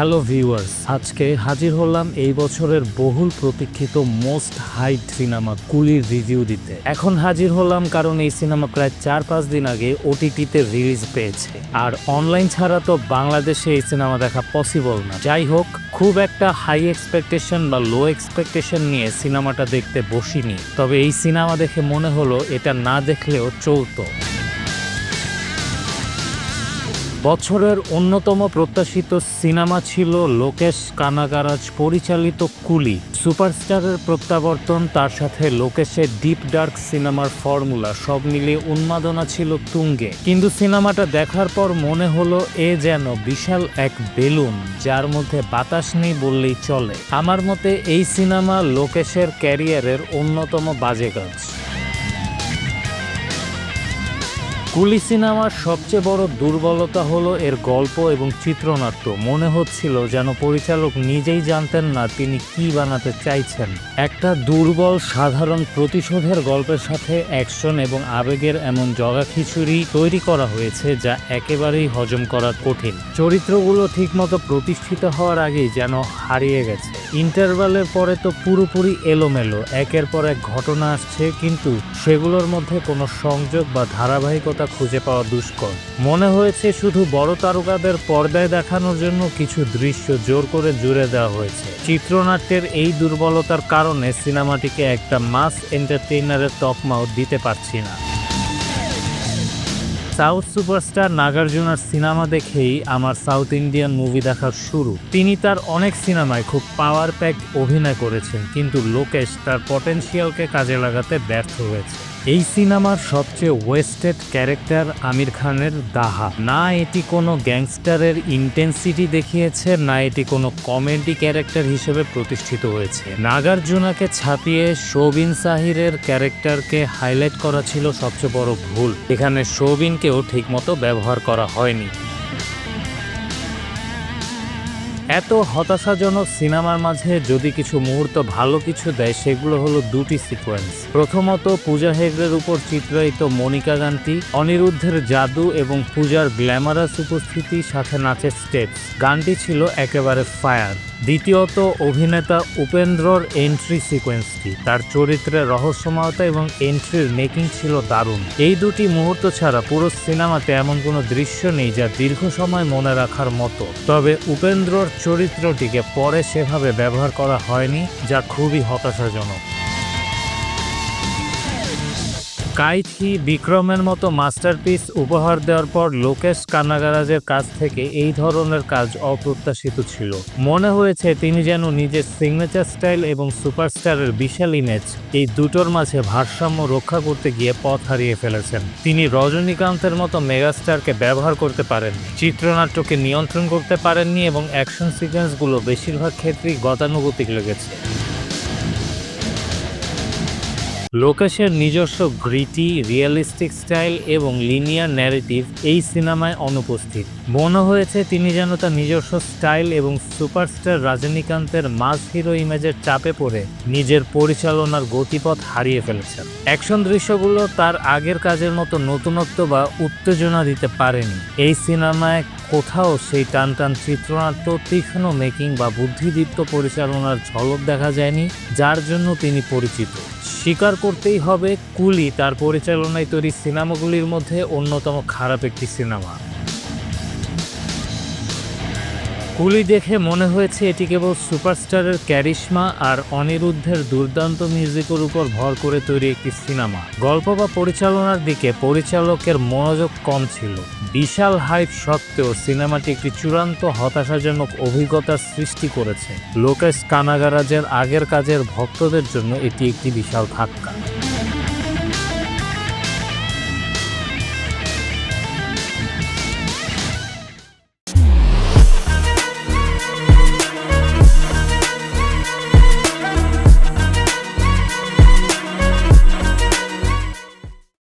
Hello viewers, আজকে হাজির হলাম এই বছরের বহুল প্রতীক্ষিত মোস্ট হাইট সিনেমা কুলির রিভিউ দিতে। এখন হাজির হলাম কারণ এই সিনেমা প্রায় চার পাঁচ দিন আগে ওটিটিতে রিলিজ পেয়েছে। আর অনলাইন ছাড়া তো বাংলাদেশে এই সিনেমা দেখা পসিবল না। যাই হোক, খুব একটা হাই এক্সপেকটেশন বা লো এক্সপেকটেশন নিয়ে সিনেমাটা দেখতে বসিনি। তবে এই সিনেমা দেখে মনে হলো এটা না দেখলেও চলতো। বছরের অন্যতম প্রত্যাশিত সিনেমা ছিল লোকেশ কানাগারাজ পরিচালিত কুলি। সুপারস্টারের প্রত্যাবর্তন, তার সাথে লোকেশের ডিপ ডার্ক সিনেমার ফর্মুলা, সব মিলিয়ে উন্মাদনা ছিল তুঙ্গে। কিন্তু সিনেমাটা দেখার পর মনে হলো এ যেন বিশাল এক বেলুন, যার মধ্যে বাতাস নেই বললেই চলে। আমার মতে এই সিনেমা লোকেশের ক্যারিয়ারের অন্যতম বাজে কাজ। কুলি সিনেমার সবচেয়ে বড় দুর্বলতা হলো এর গল্প এবং চিত্রনাট্য। মনে হচ্ছিল যেন পরিচালক নিজেই জানতেন না তিনি কি বানাতে চাইছেন। একটা দুর্বল, সাধারণ প্রতিশোধের গল্পের সাথে অ্যাকশন এবং আবেগের এমন জগা তৈরি করা হয়েছে যা একেবারেই হজম করা কঠিন। চরিত্রগুলো ঠিকমতো প্রতিষ্ঠিত হওয়ার আগেই যেন হারিয়ে গেছে। ইন্টারভালের পরে তো পুরোপুরি এলোমেলো, একের পর এক ঘটনা আসছে, কিন্তু সেগুলোর মধ্যে কোনো সংযোগ বা ধারাবাহিকতা খুঁজে পাওয়া দুষ্কর। মনে হয়েছে শুধু বড় তারকাদের পর্দায় দেখানোর জন্য কিছু দৃশ্য জোর করে জুড়ে দেওয়া হয়েছে। চিত্রনাট্যের এই দুর্বলতার কারণে সিনেমাটিকে একটা মাস এন্টারটেইনারের তকমাও দিতে পারছি না। সাউথ সুপারস্টার নাগার্জুনার সিনেমা দেখেই আমার সাউথ ইন্ডিয়ান মুভি দেখার শুরু। তিনি তার অনেক সিনেমায় খুব পাওয়ার প্যাক অভিনয় করেছেন, কিন্তু লোকেশ তার পটেনশিয়ালকে কাজে লাগাতে ব্যর্থ হয়েছে। এই সিনেমার সবচেয়ে ওয়েস্টেড ক্যারেক্টার আমির খানের দাহা। না এটি কোনো গ্যাংস্টারের ইন্টেন্সিটি দেখিয়েছে, না এটি কোনো কমেডি ক্যারেক্টার হিসেবে প্রতিষ্ঠিত হয়েছে। নাগার্জুনাকে ছাপিয়ে শোবিন সাহিরের ক্যারেক্টারকে হাইলাইট করা ছিল সবচেয়ে বড় ভুল। এখানে শোবিনকেও ঠিকমতো ব্যবহার করা হয়নি। এত হতাশাজনক সিনেমার মাঝে যদি কিছু মুহূর্ত ভালো কিছু দেয়, সেগুলো হলো দুটি সিকোয়েন্স প্রথমত পূজা হেগড়ের উপর চিত্রায়িত মনিকা গানটি, অনিরুদ্ধের জাদু এবং পূজার গ্ল্যামারাস উপস্থিতি, সাথে নাচের স্টেপস গানটি ছিল একেবারে ফায়ার দ্বিতীয়ত অভিনেতা উপেন্দ্রর এন্ট্রি সিকোয়েন্সটি তার চরিত্রের রহস্যময়তা এবং এন্ট্রির মেকিং ছিল দারুণ। এই দুটি মুহূর্ত ছাড়া পুরো সিনেমাতে এমন কোনো দৃশ্য নেই যা দীর্ঘ সময় মনে রাখার মতো। তবে উপেন্দ্রর চরিত্রটিকে পরে সেভাবে ব্যবহার করা হয়নি, যা খুবই হতাশাজনক। কাইথি বিক্রমের মতো মাস্টারপিস উপহার দেওয়ার পর লোকেশ কান্নাগারাজের কাছ থেকে এই ধরনের কাজ অপ্রত্যাশিত ছিল। মনে হয়েছে তিনি যেন নিজের সিগনেচার স্টাইল এবং সুপারস্টারের বিশাল ইমেজ এই দুটোর মাঝে ভারসাম্য রক্ষা করতে গিয়ে পথ হারিয়ে ফেলেছেন। তিনি রজনীকান্তের মতো মেগাস্টারকে ব্যবহার করতে পারেননি, চিত্রনাট্যকে নিয়ন্ত্রণ করতে পারেননি এবং অ্যাকশন সিকোয়েন্সগুলো বেশিরভাগ ক্ষেত্রেই গতানুগতিক লেগেছে। লোকেশের নিজস্ব গ্রিটি, রিয়েলিস্টিক স্টাইল এবং লিনিয়ার ন্যারেটিভ এই সিনেমায় অনুপস্থিত। মনে হয়েছে তিনি যেন তার নিজস্ব স্টাইল এবং সুপারস্টার রজনীকান্তের মাস হিরো ইমেজের চাপে পড়ে নিজের পরিচালনার গতিপথ হারিয়ে ফেলেছেন। অ্যাকশন দৃশ্যগুলো তার আগের কাজের মতো নতুনত্ব বা উত্তেজনা দিতে পারেনি। এই সিনেমায় কোথাও সেই টান টান চিত্রনাট্য, তীক্ষ্ণ মেকিং বা বুদ্ধিদীপ্ত পরিচালনার ঝলক দেখা যায়নি, যার জন্য তিনি পরিচিত। স্বীকার করতেই হবে কুলি তার পরিচালনায় তৈরি সিনেমাগুলির মধ্যে অন্যতম খারাপ একটি সিনেমা। কুলি দেখে মনে হয়েছে এটি কেবল সুপারস্টারের ক্যারিশমা আর অনিরুদ্ধের দুর্দান্ত মিউজিকের উপর ভর করে তৈরি একটি সিনেমা। গল্প বা পরিচালনার দিকে পরিচালকের মনোযোগ কম ছিল। বিশাল হাইপ সত্ত্বেও সিনেমাটি একটি চূড়ান্ত হতাশাজনক অভিজ্ঞতার সৃষ্টি করেছে। লোকেশ কানাগারাজের আগের কাজের ভক্তদের জন্য এটি একটি বিশাল ধাক্কা।